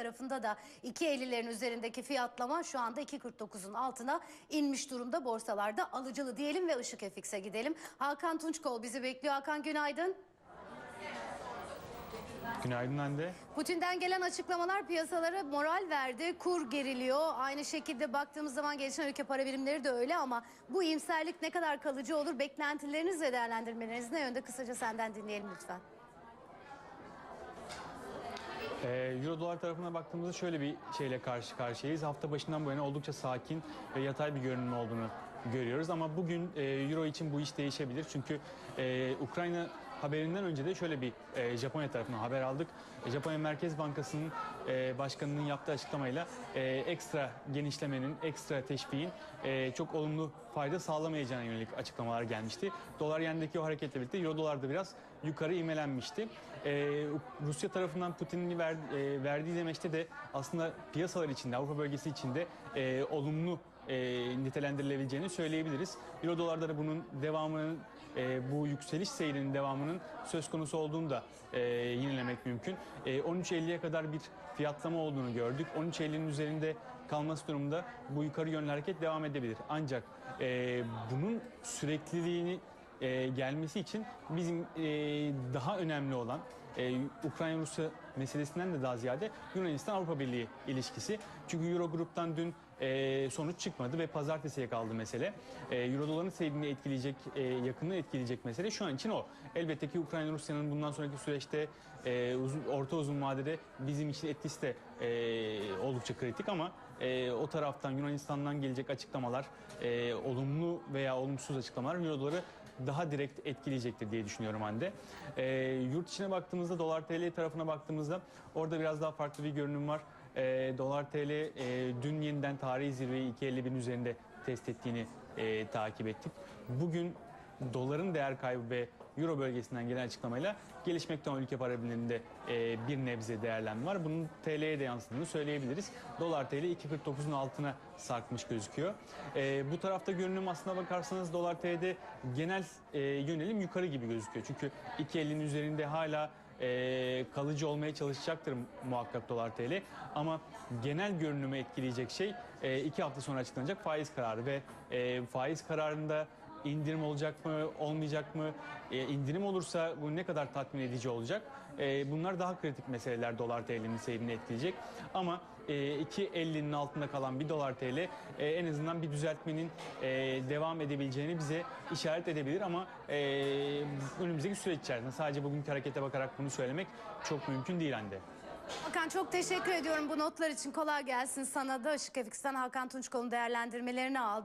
tarafında da 2.50'lerin üzerindeki fiyatlama şu anda 2.49'un altına inmiş durumda borsalarda alıcılı diyelim ve Işık FX'e gidelim. Hakan Tunçkol bizi bekliyor. Hakan günaydın. Günaydın Hande. Putin'den gelen açıklamalar piyasalara moral verdi. Kur geriliyor. Aynı şekilde baktığımız zaman gelişen ülke para birimleri de öyle ama bu iyimserlik ne kadar kalıcı olur? Beklentileriniz ve değerlendirmeleriniz ne yönde? Kısaca senden dinleyelim lütfen. Dolar tarafına baktığımızda şöyle bir şeyle karşı karşıyayız. Hafta başından bu yana oldukça sakin ve yatay bir görünüm olduğunu görüyoruz. Ama bugün e, Euro için bu iş değişebilir. Çünkü e, Ukrayna haberinden önce de şöyle bir e, Japonya tarafından haber aldık. E, Japonya Merkez Bankası'nın e, başkanının yaptığı açıklamayla e, ekstra genişlemenin, ekstra teşviğin e, çok olumlu fayda sağlamayacağına yönelik açıklamalar gelmişti. Dolar yendeki o hareketle birlikte Euro dolar da biraz yukarı imelenmişti. E, Rusya tarafından Putin'in ver, e, verdiği demeçte de aslında piyasalar içinde, Avrupa bölgesi içinde e, olumlu e, nitelendirilebileceğini söyleyebiliriz. Euro dolarda da bunun devamının, e, bu yükseliş seyrinin devamının söz konusu olduğunu da e, yinelemek mümkün. E, 13.50'ye kadar bir fiyatlama olduğunu gördük. 13.50'nin üzerinde kalması durumunda bu yukarı yönlü hareket devam edebilir. Ancak e, bunun sürekliliğini e, gelmesi için bizim e, daha önemli olan e, Ukrayna-Rusya meselesinden de daha ziyade Yunanistan-Avrupa Birliği ilişkisi. Çünkü Eurogrup'tan dün e, sonuç çıkmadı ve pazartesiye kaldı mesele. E, Euro doların seyrini etkileyecek, e, yakını etkileyecek mesele şu an için o. Elbette ki Ukrayna-Rusya'nın bundan sonraki süreçte e, uzun, orta uzun vadede bizim için etkisi de e, oldukça kritik ama e, o taraftan Yunanistan'dan gelecek açıklamalar, e, olumlu veya olumsuz açıklamalar Euro doları daha direkt etkileyecektir diye düşünüyorum Hande. E, yurt içine baktığımızda dolar TL tarafına baktığımızda orada biraz daha farklı bir görünüm var. E, dolar TL e, dün yeniden tarihi zirveyi 2.50'bin üzerinde test ettiğini e, takip ettik. Bugün doların değer kaybı ve Euro bölgesinden gelen açıklamayla gelişmekte olan ülke para birimlerinde e, bir nebze değerlenme var. Bunun TL'ye de yansıdığını söyleyebiliriz. Dolar TL 2.49'un altına sarkmış gözüküyor. E, bu tarafta görünüm aslına bakarsanız dolar TL'de genel e, yönelim yukarı gibi gözüküyor. Çünkü 2.50'nin üzerinde hala e, kalıcı olmaya çalışacaktır muhakkak dolar TL. Ama genel görünümü etkileyecek şey e, iki hafta sonra açıklanacak faiz kararı ve e, faiz kararında indirim olacak mı, olmayacak mı? E, indirim olursa bu ne kadar tatmin edici olacak? E, bunlar daha kritik meseleler dolar TL'nin seyrini etkileyecek. Ama e, 2.50'nin altında kalan bir dolar TL e, en azından bir düzeltmenin e, devam edebileceğini bize işaret edebilir ama e, önümüzdeki süreç içerisinde sadece bugünkü harekete bakarak bunu söylemek çok mümkün değil Hande. Hakan çok teşekkür ediyorum bu notlar için. Kolay gelsin sana da. Işık FX'ten Hakan Tunçkol'un değerlendirmelerini aldık.